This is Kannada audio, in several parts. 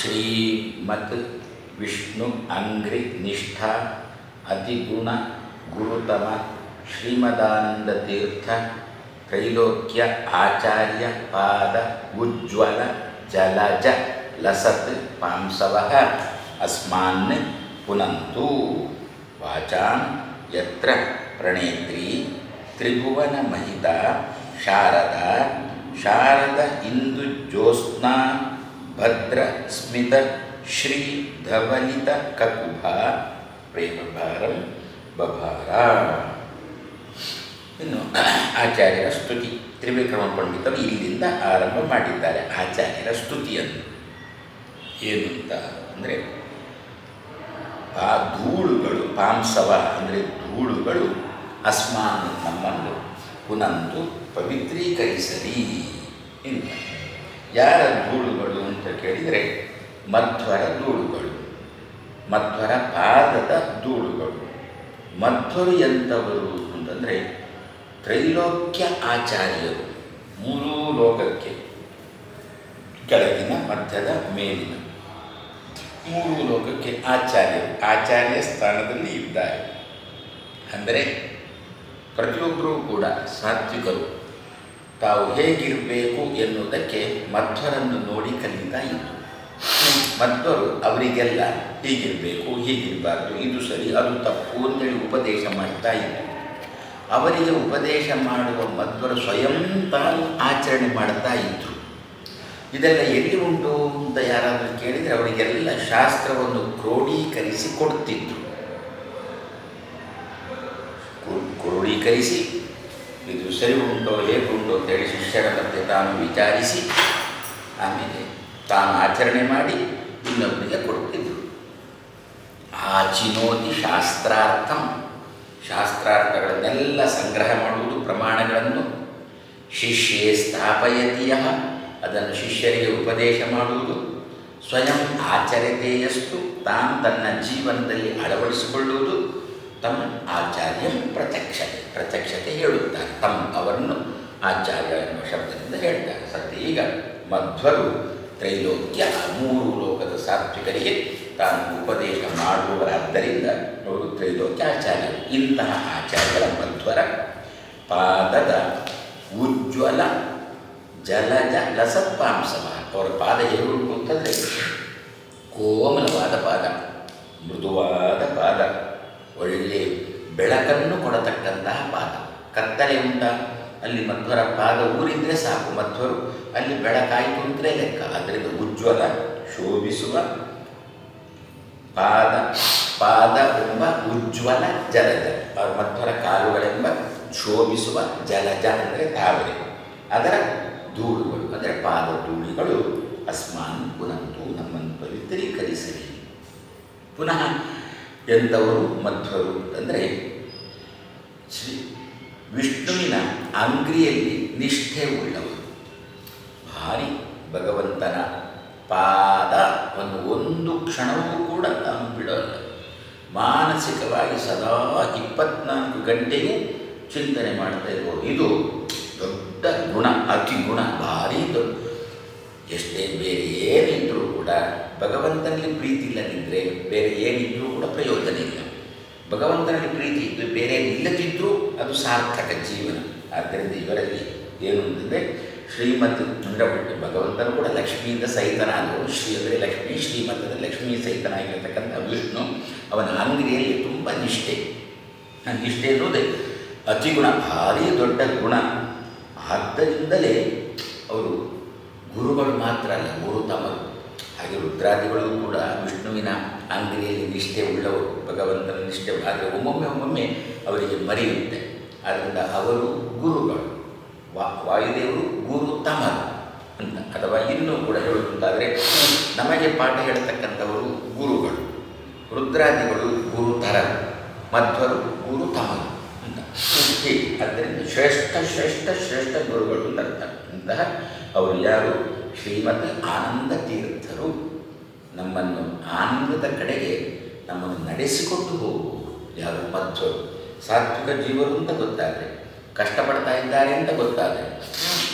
ಶ್ರೀಮತ್ ವಿಷ್ಣು ಅಂಗ್ರಿ ನಿಷ್ಠಾ ಅತಿಗುಣ ಗುರುತಮ ಶ್ರೀಮದಾನಂದ ತೀರ್ಥ ತ್ರೈಲೋಕ್ಯ ಆಚಾರ್ಯ ಪಾದ ಉಜ್ವಲ ಜಲಜ ಲಸತ್ ಪಾಂಸವ ಅಸ್ಮಾನ್ ಪುನಂತು ವಾಚಾಂ ಯತ್ರ ಪ್ರಣೇತ್ರಿ ತ್ರಿಭುವನ ಮಹಿತ ಶಾರದ ಶಾರದ ಇಂದು ಜ್ಯೋತ್ಸ್ನಾ ಭದ್ರ ಸ್ಮಿತ ಶ್ರೀ ಧವಲಿತ ಕಕುಭ ಪ್ರೇಮಭಾರಂ ಬಭಾರ. ಇನ್ನು ಆಚಾರ್ಯರ ಸ್ತುತಿ, ತ್ರಿವಿಕ್ರಮ ಪಂಡಿತರು ಇಲ್ಲಿಂದ ಆರಂಭ ಮಾಡಿದ್ದಾರೆ ಆಚಾರ್ಯರ ಸ್ತುತಿಯನ್ನು. ಏನು ಅಂತ ಅಂದರೆ, ಆ ಧೂಳುಗಳು, ಪಾಂಸವ ಅಂದರೆ ಧೂಳುಗಳು ಅಸ್ಮಾನ್ ನಮ್ಮನ್ನು ಪುನಂತು ಪವಿತ್ರೀಕರಿಸಲಿ ಅಂತ ಯಾರ ಧೂಳುಗಳು ಅಂತ ಕೇಳಿದರೆ ಮಧ್ವರ ಧೂಳುಗಳು, ಮಧ್ವರ ಪಾದದ ಧೂಳುಗಳು. ಮಧ್ವರು ಎಂಥವರು ಅಂತಂದರೆ ತ್ರೈಲೋಕ್ಯ ಆಚಾರ್ಯರು, ಮೂರೂ ಲೋಕಕ್ಕೆ, ಕೆಳಗಿನ, ಮಧ್ಯದ, ಮೇಲಿನ. ಮೂರು ಲೋಕಕ್ಕೆ ಆಚಾರ್ಯರು, ಆಚಾರ್ಯ ಸ್ಥಾನದಲ್ಲಿ ಇದ್ದಾರೆ. ಅಂದರೆ ಪ್ರತಿಯೊಬ್ಬರೂ ಕೂಡ ಸಾತ್ವಿಕರು. ತಾವು ಹೇಗಿರಬೇಕು ಎನ್ನುವುದಕ್ಕೆ ಮಧ್ವರನ್ನು ನೋಡಿ ಕಲಿತಾ ಇತ್ತು ಮಧ್ವರು ಅವರಿಗೆಲ್ಲ ಹೀಗಿರಬೇಕು, ಹೀಗಿರಬಾರ್ದು, ಇದು ಸರಿ, ಅದು ತಪ್ಪು ಅಂತೇಳಿ ಉಪದೇಶ ಮಾಡ್ತಾ ಇತ್ತು ಅವರಿಗೆ ಉಪದೇಶ ಮಾಡುವ ಮಧ್ವರು ಸ್ವಯಂ ತಾನು ಆಚರಣೆ ಮಾಡ್ತಾ ಇದ್ದರು ಇದೆಲ್ಲ ಎಲ್ಲಿ ಉಂಟು ಅಂತ ಯಾರಾದರೂ ಕೇಳಿದರೆ ಅವರಿಗೆಲ್ಲ ಶಾಸ್ತ್ರವನ್ನು ಕ್ರೋಢೀಕರಿಸಿ ಕೊಡ್ತಿದ್ರು. ಕ್ರೋ- ಕ್ರೋಢೀಕರಿಸಿ ಇದು ಸರಿ ಉಂಟೋ, ಹೇಗೆ ಉಂಟು ಅಂತೇಳಿ ಶಿಷ್ಯರ ಮಧ್ಯೆ ತಾನು ವಿಚಾರಿಸಿ, ಆಮೇಲೆ ತಾನು ಆಚರಣೆ ಮಾಡಿ ಇನ್ನೊಬ್ಬರಿಗೆ ಆ ಆಚಿನೋತಿ ಶಾಸ್ತ್ರಾರ್ಥಂ. ಶಾಸ್ತ್ರಾರ್ಥಗಳನ್ನೆಲ್ಲ ಸಂಗ್ರಹ ಮಾಡುವುದು ಪ್ರಮಾಣಗಳನ್ನು ಶಿಷ್ಯೇ ಸ್ಥಾಪಯತಿಯ ಅದನ್ನು ಶಿಷ್ಯರಿಗೆ ಉಪದೇಶ ಮಾಡುವುದು. ಸ್ವಯಂ ಆಚರಿತೆಯಷ್ಟು ತಾನು ತನ್ನ ಜೀವನದಲ್ಲಿ ಅಳವಡಿಸಿಕೊಳ್ಳುವುದು. ತಮ್ಮ ಆಚಾರ್ಯ ಪ್ರತ್ಯಕ್ಷತೆ ಪ್ರತ್ಯಕ್ಷತೆ ಹೇಳುತ್ತಾರೆ. ತಮ್ಮ ಅವರನ್ನು ಆಚಾರ್ಯ ಎನ್ನುವ ಶಬ್ದದಿಂದ ಹೇಳ್ತಾರೆ. ಸತ್ಯ ಈಗ ಮಧ್ವರು ತ್ರೈಲೋಕ್ಯ ಮೂರು ಲೋಕದ ಸಾತ್ವಿಕರಿಗೆ ತಾನು ಉಪದೇಶ ಮಾಡುವವರಾದ್ದರಿಂದ ಅವರು ತ್ರೈಲೋಕ್ಯ ಆಚಾರ್ಯರು, ಇಂತಹ ಆಚಾರ್ಯರ ಮಧ್ವರ ಪಾದದ ಉಜ್ವಲ ಜಲಜ ಲಸತ್ಪಾಂಸವ ಅವರ ಪಾದ ಹೇಗುಂಟು ಅಂತಂದರೆ, ಕೋಮಲವಾದ ಪಾದ, ಮೃದುವಾದ ಪಾದ. ಒಳ್ಳೆಯ ಬೆಳಕನ್ನು ಕೊಡತಕ್ಕಂತಹ ಪಾದ. ಕತ್ತಲೆ ಉಂಟ ಅಲ್ಲಿ ಮಧ್ವರ ಪಾದ ಊರಿದ್ರೆ ಸಾಕು. ಮಧ್ವರು ಅಲ್ಲಿ ಬೆಳಕಾಯಿತು ಅಂದರೆ ಲೆಕ್ಕ. ಅದರಿಂದ ಉಜ್ವಲ, ಶೋಭಿಸುವ ಪಾದ ಪಾದ ಎಂಬ ಉಜ್ವಲ ಜಲಜ. ಅವರ ಮಧ್ವರ ಕಾಲುಗಳೆಂಬ ಶೋಭಿಸುವ ಜಲಜ ಅಂದರೆ ತಾವರೆ ಅದರ ಧೂಳುಗಳು, ಅಂದರೆ ಪಾದ ಧೂಳಿಗಳು ಅಸ್ಮಾನ್ ಪುನಂತು ನಮ್ಮನ್ನು ಪವಿತ್ರೀಕರಿಸಲಿ. ಪುನಃ ಎಂಥವರು ಮಧ್ವರು ಅಂದರೆ ಶ್ರೀ ವಿಷ್ಣುವಿನ ಅಂಗ್ರಿಯಲ್ಲಿ ನಿಷ್ಠೆ ಉಳ್ಳವರು. ಭಾರಿ ಭಗವಂತನ ಪಾದವನ್ನು ಒಂದು ಕ್ಷಣವೂ ಕೂಡ ತಾನು ಬಿಡೋಲ್ಲ. ಮಾನಸಿಕವಾಗಿ ಸದಾ ಇಪ್ಪತ್ನಾಲ್ಕು ಗಂಟೆಗೆ ಚಿಂತನೆ ಮಾಡ್ತಾ ಇರ್ಬೋದು ಇದು ದೊಡ್ಡ ಗುಣ, ಅತಿ ಗುಣ, ಭಾರಿ ದೊಡ್ಡ ಎಷ್ಟೇ ಬೇರೆ ಏನಿದ್ರೂ ಕೂಡ ಭಗವಂತನಲ್ಲಿ ಪ್ರೀತಿ ಇಲ್ಲದಿದ್ದರೆ ಬೇರೆ ಏನಿದ್ರೂ ಕೂಡ ಪ್ರಯೋಜನ ಇಲ್ಲ. ಭಗವಂತನಲ್ಲಿ ಪ್ರೀತಿ ಇದ್ದು ಬೇರೆ ಇಲ್ಲದಿದ್ದರೂ ಅದು ಸಾರ್ಥಕ ಜೀವನ. ಆದ್ದರಿಂದ ಇವರಲ್ಲಿ ಏನು ಅಂತಂದರೆ ಶ್ರೀಮತ್ ಅಂದರೆ ಭಗವಂತನು ಕೂಡ ಲಕ್ಷ್ಮಿಯಿಂದ ಸಹಿತನಾದವು ಶ್ರೀ ಅಂದರೆ ಲಕ್ಷ್ಮಿ ಶ್ರೀಮಂತದ ಲಕ್ಷ್ಮೀ ಸಹಿತನಾಗಿರ್ತಕ್ಕಂಥ ವಿಷ್ಣು. ಅವನ ಅಂಗಡಿಯಲ್ಲಿ ತುಂಬ ನಿಷ್ಠೆ. ನಿಷ್ಠೆ ಅನ್ನೋದೇ ಅತಿ ಗುಣ, ಭಾರಿ ದೊಡ್ಡ ಗುಣ. ಆದ್ದರಿಂದಲೇ ಅವರು ಗುರುಗಳು ಮಾತ್ರ ಅಲ್ಲ, ಗುರುತಮರು. ಹಾಗೆ ರುದ್ರಾದಿಗಳು ಕೂಡ ವಿಷ್ಣುವಿನ ಅಂಗಡಿಯಲ್ಲಿ ನಿಷ್ಠೆ ಉಳ್ಳವರು, ಭಗವಂತನ ನಿಷ್ಠೆ ಆದರೆ ಒಮ್ಮೊಮ್ಮೆ ಒಮ್ಮೊಮ್ಮೆ ಅವರಿಗೆ ಮರೆಯುತ್ತೆ. ಆದ್ದರಿಂದ ಅವರು ಗುರುಗಳು. ವಾ, ವಾಯುದೇವರು ಗುರುತಮರು ಅಂತ. ಅಥವಾ ಇನ್ನೂ ಕೂಡ ಹೇಳುವುದಾದರೆ, ನಮಗೆ ಪಾಠ ಹೇಳ್ತಕ್ಕಂಥವರು ಗುರುಗಳು. ರುದ್ರಾದಿಗಳು ಗುರುತರರು ಮಧ್ವರು ಗುರುತಮರು ಅಂತ. ಹೀಗೆ. ಆದ್ದರಿಂದ ಶ್ರೇಷ್ಠ ಶ್ರೇಷ್ಠ ಶ್ರೇಷ್ಠ ಗುರುಗಳು ಅಂತ. ಅಂತಹ ಅವರು ಯಾರು? ಶ್ರೀಮತ್ ಆನಂದ ತೀರ್ಥರು ನಮ್ಮನ್ನು ಆನಂದದ ಕಡೆಗೆ ನಮ್ಮನ್ನು ನಡೆಸಿಕೊಂಡು ಹೋಗುವುದು. ಯಾರು? ಮಧ್ವರು ಸಾತ್ವಿಕ ಜೀವರು ಅಂತ ಗೊತ್ತಾದರೆ, ಕಷ್ಟಪಡ್ತಾ ಇದ್ದಾರೆ ಅಂತ ಗೊತ್ತಾದರೆ,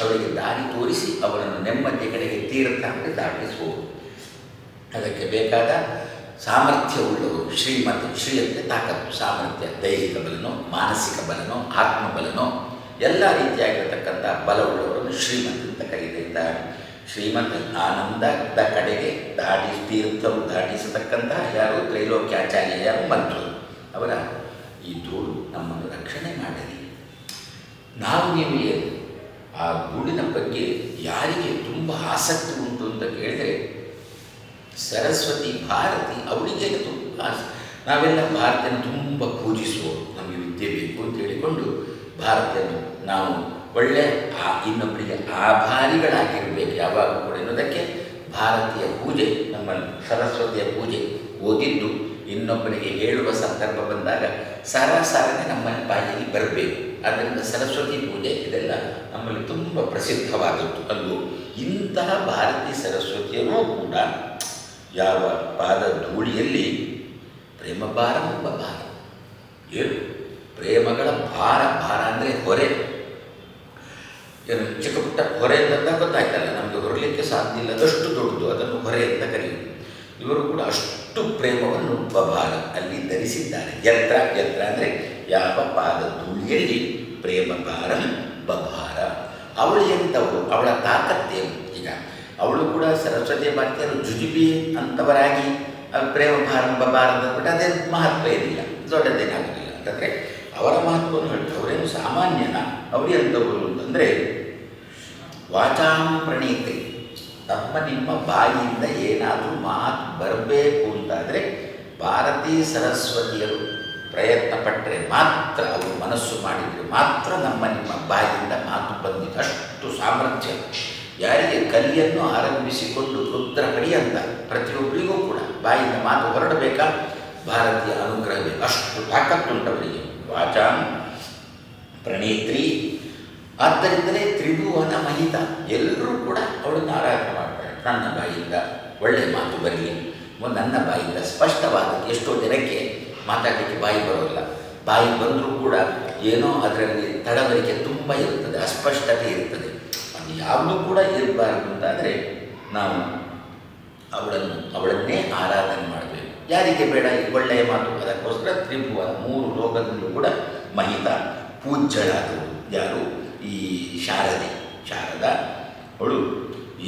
ಅವರಿಗೆ ದಾರಿ ತೋರಿಸಿ ಅವರನ್ನು ನೆಮ್ಮದಿಯ ಕಡೆಗೆ ತೀರ್ಥ ಅಂದರೆ ದಾಟಿಸುವುದು ಅದಕ್ಕೆ ಬೇಕಾದ ಸಾಮರ್ಥ್ಯವುಳ್ಳವರು ಶ್ರೀಮಂತ ಶ್ರೀ ಅಂದರೆ ತಾಕತ್ತು, ಸಾಮರ್ಥ್ಯ, ದೈಹಿಕ ಬಲನೋ, ಮಾನಸಿಕ ಬಲನೋ, ಆತ್ಮಬಲನೋ, ಎಲ್ಲ ರೀತಿಯಾಗಿರತಕ್ಕಂಥ ಬಲವುಳ್ಳವರನ್ನು ಶ್ರೀಮಂತ ಅಂತ ಕರೀರಿಂದ ಶ್ರೀಮಂತ ಆನಂದದ ಕಡೆಗೆ ದಾಟಿ ತೀರ್ಥವು ದಾಟಿಸತಕ್ಕಂತಹ ಯಾರು ತ್ರೈಲೋಕ್ಯಾಚಾರ್ಯ ಯಾರು ಮಂತ್ರರು ಅವರ ಈ ಧೂಳು ನಮ್ಮನ್ನು ರಕ್ಷಣೆ ಮಾಡಲಿ. ನಾವು ನೀವು ಆ ಧೂಳಿನ ಬಗ್ಗೆ ಯಾರಿಗೆ ತುಂಬ ಆಸಕ್ತಿ ಉಂಟು ಅಂತ ಕೇಳಿದರೆ, ಸರಸ್ವತಿ ಭಾರತಿ ಅವಳಿಗೆ ತುಂಬ ನಾವೆಲ್ಲ ಭಾರತನ ತುಂಬ ಪೂಜಿಸುವ ನಮಗೆ ವಿದ್ಯೆ ಬೇಕು ಅಂತ ಹೇಳಿಕೊಂಡು ಭಾರತಿಯನ್ನು ನಾವು ಒಳ್ಳೆ ಆ ಇನ್ನೊಬ್ಬರಿಗೆ ಆಭಾರಿಗಳಾಗಿರಬೇಕು ಯಾವಾಗ ಕೂಡ ಎನ್ನುವುದಕ್ಕೆ ಭಾರತೀಯ ಪೂಜೆ, ನಮ್ಮ ಸರಸ್ವತಿಯ ಪೂಜೆ ಓದಿದ್ದು ಇನ್ನೊಬ್ಬರಿಗೆ ಹೇಳುವ ಸಂದರ್ಭ ಬಂದಾಗ ಸರ ಸರನೆ ನಮ್ಮ ಬಾಯಿಯಲ್ಲಿ ಬರಬೇಕು. ಆದ್ದರಿಂದ ಸರಸ್ವತಿ ಪೂಜೆ ಇದೆಲ್ಲ ನಮ್ಮಲ್ಲಿ ತುಂಬ ಪ್ರಸಿದ್ಧವಾದದ್ದು. ಅದು ಇಂತಹ ಭಾರತೀಯ ಸರಸ್ವತಿಯರೂ ಕೂಡ ಯಾವ ಪಾದ ಧೂಳಿಯಲ್ಲಿ ಪ್ರೇಮ ಭಾರ ಭಾರ ಏನು? ಪ್ರೇಮಗಳ ಭಾರ ಭಾರ ಅಂದರೆ ಹೊರೆ. ಏನು ಚಿಕ್ಕ ಪುಟ್ಟ ಹೊರೆ ಅಂತ ಗೊತ್ತಾಯ್ತಲ್ಲ, ನಮಗೆ ಹೊರಲಿಕ್ಕೆ ಸಾಧ್ಯ ಇಲ್ಲದಷ್ಟು ದೊಡ್ಡದು, ಅದನ್ನು ಹೊರೆ ಅಂತ ಕರೆಯುವುದು ಇವರು ಕೂಡ ಅಷ್ಟು ಪ್ರೇಮವನ್ನು ಭಾರ ಅಲ್ಲಿ ಧರಿಸಿದ್ದಾರೆ. ಯತ್ರ ಯತ್ರ ಅಂದರೆ ಯಾವ ಪಾದ ಧೂಳಿಯಲ್ಲಿ ಪ್ರೇಮ ಭಾರ ಬಭಾರ. ಅವಳು ಎಂಥವಳು, ಅವಳ ತಾಕತ್ತೇನು ಈಗ ಅವಳು ಕೂಡ ಸರಸ್ವತಿ ಭಾರತೀಯರು ಜುಜುಬಿ ಅಂತವರಾಗಿ ಪ್ರೇಮ ಭಾರ ಬಭಾರ ಅಂತ ಅದೇ ಮಹತ್ವ ಏನಿಲ್ಲ ದೊಡ್ಡದೇನಾಗೋದಿಲ್ಲ ಅಂತಂದರೆ ಅವರ ಮಹತ್ವವನ್ನು ಹೇಳ್ತಾರೆ. ಅವರೇನು ಸಾಮಾನ್ಯನ? ಅವರು ಎಂಥವರು ಅಂತಂದರೆ, ವಾಚಾಂ ಪ್ರಣೀತೆ. ತಮ್ಮ ನಿಮ್ಮ ಬಾಯಿಯಿಂದ ಏನಾದರೂ ಮಾತು ಬರಬೇಕು ಅಂತಾದರೆ ಭಾರತೀ ಸರಸ್ವತಿಯರು ಪ್ರಯತ್ನ ಪಟ್ಟರೆ ಮಾತ್ರ ಅವರು ಮನಸ್ಸು ಮಾಡಿದರೆ ಮಾತ್ರ ನಮ್ಮ ನಿಮ್ಮ ಬಾಯಿಯಿಂದ ಮಾತು ಬಂದಿದೆ. ಅಷ್ಟು ಸಾಮರ್ಥ್ಯ. ಯಾರಿಗೆ ಕಲಿಯನ್ನು ಆರಂಭಿಸಿಕೊಂಡು ರುದ್ರ ಕಡಿ ಅಂತ ಪ್ರತಿಯೊಬ್ಬರಿಗೂ ಕೂಡ ಬಾಯಿಂದ ಮಾತು ಹೊರಡಬೇಕಾ? ಭಾರತೀಯ ಅನುಗ್ರಹವೇ. ಅಷ್ಟು ತಾಕತ್ತುಂಟವರಿಗೆ. ವಾಚಾಂ ಪ್ರಣೇತ್ರಿ. ಆದ್ದರಿಂದಲೇ ತ್ರಿಭುವನ ಮಹಿತ. ಎಲ್ಲರೂ ಕೂಡ ಅವಳನ್ನು ಆರಾಧನೆ ಮಾಡ್ತಾರೆ ನನ್ನ ಬಾಯಿಂದ ಒಳ್ಳೆಯ ಮಾತು ಬರಲಿ ನನ್ನ ಬಾಯಿಂದ ಸ್ಪಷ್ಟವಾದ ಎಷ್ಟೋ ಜನಕ್ಕೆ ಮಾತಾಡಲಿಕ್ಕೆ ಬಾಯಿ ಬರೋಲ್ಲ. ಬಾಯಿ ಬಂದರೂ ಕೂಡ ಏನೋ ಅದರಲ್ಲಿ ತಡವರಿಕೆ ತುಂಬ ಇರುತ್ತದೆ ಅಸ್ಪಷ್ಟತೆ ಇರ್ತದೆ. ಅದು ಯಾವುದೂ ಕೂಡ ಇರಬಾರದು ಅಂತಾದರೆ ನಾವು ಅವಳನ್ನು, ಅವಳನ್ನೇ ಆರಾಧನೆ ಮಾಡಬೇಕು. ಯಾರಿಗೆ ಬೇಡ? ಈ ಒಳ್ಳೆಯ ಮಾತು. ಅದಕ್ಕೋಸ್ಕರ ತ್ರಿಭುವ ಮೂರು ಲೋಕದಲ್ಲೂ ಕೂಡ ಮಹಿತ ಪೂಜ್ಯಳಾದರು ಯಾರು? ಈ ಶಾರದೆ. ಶಾರದ ಅವಳು.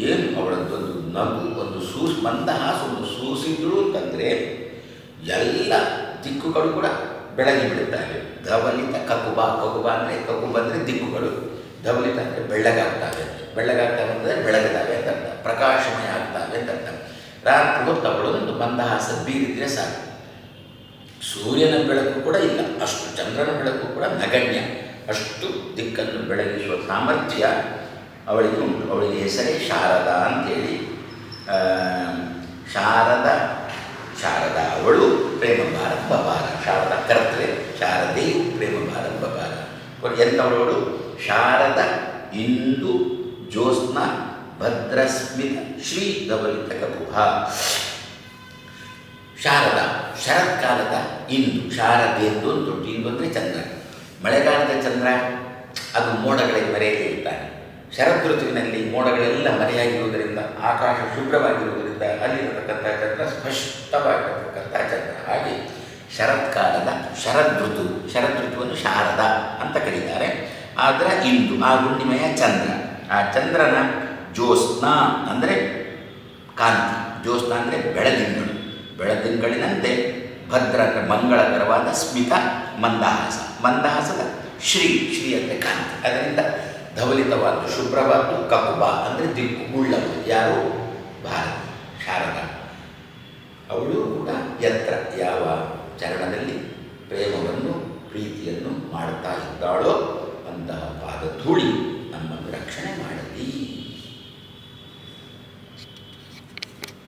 ಏನು ಅವಳದ್ದೊಂದು ನಗು, ಒಂದು ಸೂಸ್, ಮಂದಹಾಸ, ಒಂದು ಸೂಸಿದ್ರು ಅಂತಂದರೆ ಎಲ್ಲ ದಿಕ್ಕುಗಳು ಕೂಡ ಬೆಳಗಿ ಬಿಡುತ್ತವೆ ಧವಲಿತ ಕಕುಬ ಕಕುಬ ಅಂದರೆ ಕಕುಬ ಅಂದರೆ ದಿಕ್ಕುಗಳು. ಧವಲಿತ ಅಂದರೆ ಬೆಳ್ಳಗಾಗ್ತವೆ. ಬೆಳ್ಳಗಾಗ್ತವೆ ಅಂದರೆ ಬೆಳಗಿದಾವೆ ಅಂತ ಪ್ರಕಾಶಮಯ ಆಗ್ತವೆ ಅಂತ ರಾತ್ರಿ ಹೊತ್ತು ಒಂದು ಮಂದಹಾಸ ಬೀರಿದ್ರೆ ಸಾಕು. ಸೂರ್ಯನ ಬೆಳಕು ಕೂಡ ಇಲ್ಲ, ಅಷ್ಟು ಚಂದ್ರನ ಬೆಳಕು ಕೂಡ ನಗಣ್ಯ, ಅಷ್ಟು ದಿಕ್ಕನ್ನು ಬೆಳಗಿಸುವ ಸಾಮರ್ಥ್ಯ ಅವಳಿಗೆ ಉಂಟು. ಅವಳಿಗೆ ಹೆಸರೇ ಶಾರದಾ ಅಂತೇಳಿ ಶಾರದ, ಶಾರದಾ ಅವಳು ಪ್ರೇಮ ಭಾರತ್ ಬಬಾರ ಶಾರದ ಕರ್ತೃ, ಶಾರದೆಯು ಪ್ರೇಮ ಭಾರತ್ ಬಬಾರ ಎಂಥವಳು ಶಾರದ ಇಂದು ಜ್ಯೋತ್ಸ್ನ ಭದ್ರಸ್ಮಿತ ಶ್ರೀ ಗವಲಿತ ಕಪುಹ ಶಾರದ, ಶರತ್ಕಾಲದ ಇಂದು, ಶಾರದೆ ಎಂದು ಒಂದು ದೊಡ್ಡ ಇಂದು ಅಂದರೆ ಚಂದ್ರ. ಮಳೆಗಾಲದ ಚಂದ್ರ, ಅದು ಮೋಡಗಳಿಗೆ ಮರೆಯದೇ ಇರ್ತಾನೆ. ಶರತ್ ಋತುವಿನಲ್ಲಿ ಮೋಡಗಳೆಲ್ಲ ಮರೆಯಾಗಿರುವುದರಿಂದ, ಆಕಾಶ ಶುಭ್ರವಾಗಿರುವುದರಿಂದ ಅಲ್ಲಿರತಕ್ಕಂಥ ಚಂದ್ರ ಸ್ಪಷ್ಟವಾಗಿರತಕ್ಕಂಥ ಚಂದ್ರ. ಹಾಗೆ ಶರತ್ಕಾಲದ ಶರದ್ ಋತು ಶರದ್ ಋತುವನ್ನು ಶಾರದ ಅಂತ ಕರೀತಾರೆ. ಆದರೆ ಇಂದು ಆ ಹುಣ್ಣಿಮೆಯ ಚಂದ್ರ. ಆ ಚಂದ್ರನ ಜ್ಯೋತ್ಸ್ನ ಅಂದರೆ ಕಾಂತಿ, ಜ್ಯೋತ್ಸ್ನ ಅಂದರೆ ಬೆಳದಿಂಗಳು. ಬೆಳದಿಂಗಳಿನಂತೆ ಭದ್ರ ಮಂಗಳಕರವಾದ ಸ್ಮಿತ, ಮಂದಹಾಸ. ಮಂದಹಾಸದ ಶ್ರೀ ಶ್ರೀ ಅಂದರೆ ಕಾಂತಿ. ಅದರಿಂದ ಧವಲಿತವಾದ ಶುಭ್ರವಾದ ಕಪುಬ ಅಂದರೆ ದಿಕ್ಕು, ಉಳ್ಳವು. ಯಾರು? ಭಾರತ, ಶಾರದ. ಅವಳು ಕೂಡ ಯತ್ರ, ಯಾವ ಚರಣದಲ್ಲಿ ಪ್ರೇಮವನ್ನು, ಪ್ರೀತಿಯನ್ನು ಮಾಡ್ತಾ ಇದ್ದಾಳೋ ಅಂತಹ ಪಾದ ಧೂಳಿ